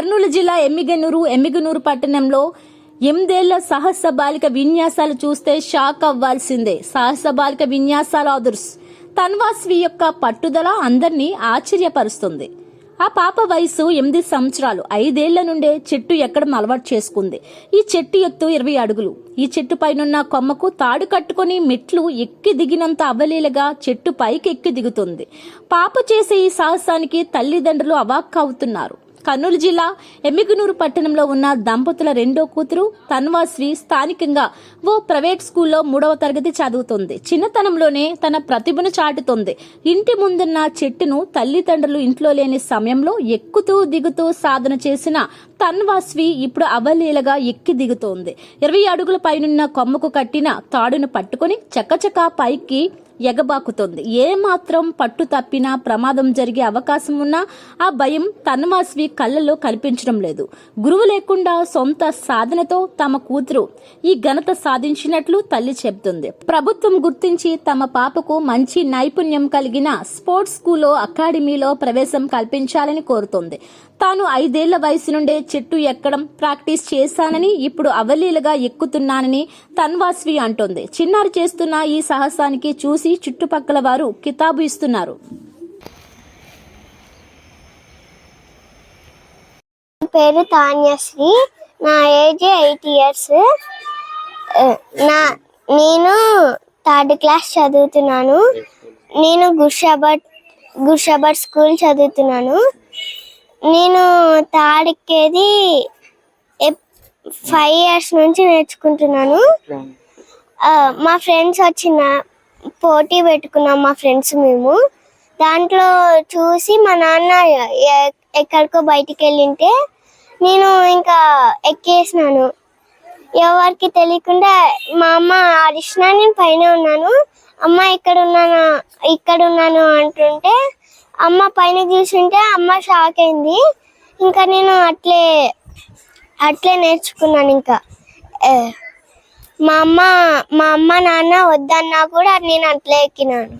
కర్నూలు జిల్లా ఎమ్మిగనూరు ఎమ్మిగనూరు పట్టణంలో ఎనిమిదేళ్ళ సాహస బాలిక విన్యాసాలు చూస్తే షాక్ అవ్వాల్సిందే. సాహస బాలిక విన్యాసాల ఆదుర్స్. తన్వాస్వి యొక్క పట్టుదల అందరినీ ఆశ్చర్యపరుస్తుంది. ఆ పాప వయసు ఎనిమిది సంవత్సరాలు. ఐదేళ్ళ నుండే చెట్టు ఎక్కడం అలవాటు చేసుకుంది. ఈ చెట్టు ఎత్తు ఇరవై అడుగులు. ఈ చెట్టు పైనున్న కొమ్మకు తాడు కట్టుకుని మెట్లు ఎక్కి దిగినంత అవలీలగా చెట్టు పైకి ఎక్కి దిగుతుంది. పాప చేసే ఈ సాహసానికి తల్లిదండ్రులు అవాక్కు అవుతున్నారు కర్నూలు జిల్లా ఎమ్మిగునూరు పట్టణంలో ఉన్న దంపతుల రెండో కూతురు తన్వాశ్రీ స్థానికంగా ఓ ప్రైవేట్ స్కూల్లో మూడవ తరగతి చదువుతుంది. చిన్నతనంలోనే తన ప్రతిభను చాటుతుంది. ఇంటి ముందున్న చెట్టును తల్లిదండ్రులు ఇంట్లో లేని సమయంలో ఎక్కుతూ దిగుతూ సాధన చేసిన తన్వాస్వి ఇప్పుడు అవలీలగా ఎక్కి దిగుతోంది. ఇరవై అడుగుల పైనున్న కొమ్మకు కట్టిన తాడును పట్టుకుని చకచకా పైకి ఎగబాకుతోంది. ఏ మాత్రం పట్టు తప్పినా ప్రమాదం జరిగే అవకాశం ఉన్నా ఆ భయం తన్వాస్వి కళ్ళలో కనిపించడం లేదు. గురువు లేకుండా సొంత సాధనతో తమ కూతురు ఈ ఘనత సాధించినట్లు తల్లి చెబుతుంది. ప్రభుత్వం గుర్తించి తమ పాపకు మంచి నైపుణ్యం కలిగిన స్పోర్ట్స్ స్కూల్లో అకాడమీలో ప్రవేశం కల్పించాలని కోరుతోంది. తాను ఐదేళ్ళ వయసు నుండే చెట్టు ఎక్కడం ప్రాక్టీస్ చేశానని ఇప్పుడు అవలీలగా ఎక్కుతున్నానని తన్వాస్వి అంటోంది. చిన్నారి చేస్తున్న ఈ సాహసానికి చూసి చుట్టుపక్కల వారు కితాబు ఇస్తున్నారు. నా పేరు తాన్యశ్రీ. నా ఏజ్ ఎయిట్ ఇయర్స్. నా నేను థర్డ్ క్లాస్ చదువుతున్నాను. నేను గుషాబట్ గుషాబట్ స్కూల్ చదువుతున్నాను. నేను తాడికేది ఫైవ్ ఇయర్స్ నుంచి నేర్చుకుంటున్నాను. మా ఫ్రెండ్స్ వచ్చిన పోటీ పెట్టుకున్నాం మా ఫ్రెండ్స్ మేము. దాంట్లో చూసి మా నాన్న ఎ- ఎక్కడికో బయటికి వెళ్ళింటే నేను ఇంకా ఎక్కేసినాను. ఎవరికి తెలియకుండా మా అమ్మ అరిసిన నేను పైన ఉన్నాను. అమ్మ ఇక్కడ ఉన్నాను ఇక్కడ ఉన్నాను అంటుంటే అమ్మ పైన చూసుంటే అమ్మ షాక్ అయింది. ఇంకా నేను అట్లే అట్లే నేర్చుకున్నాను ఇంకా. మా అమ్మ మా అమ్మ నాన్న వద్దన్నా కూడా నేను అట్లే ఎక్కినాను.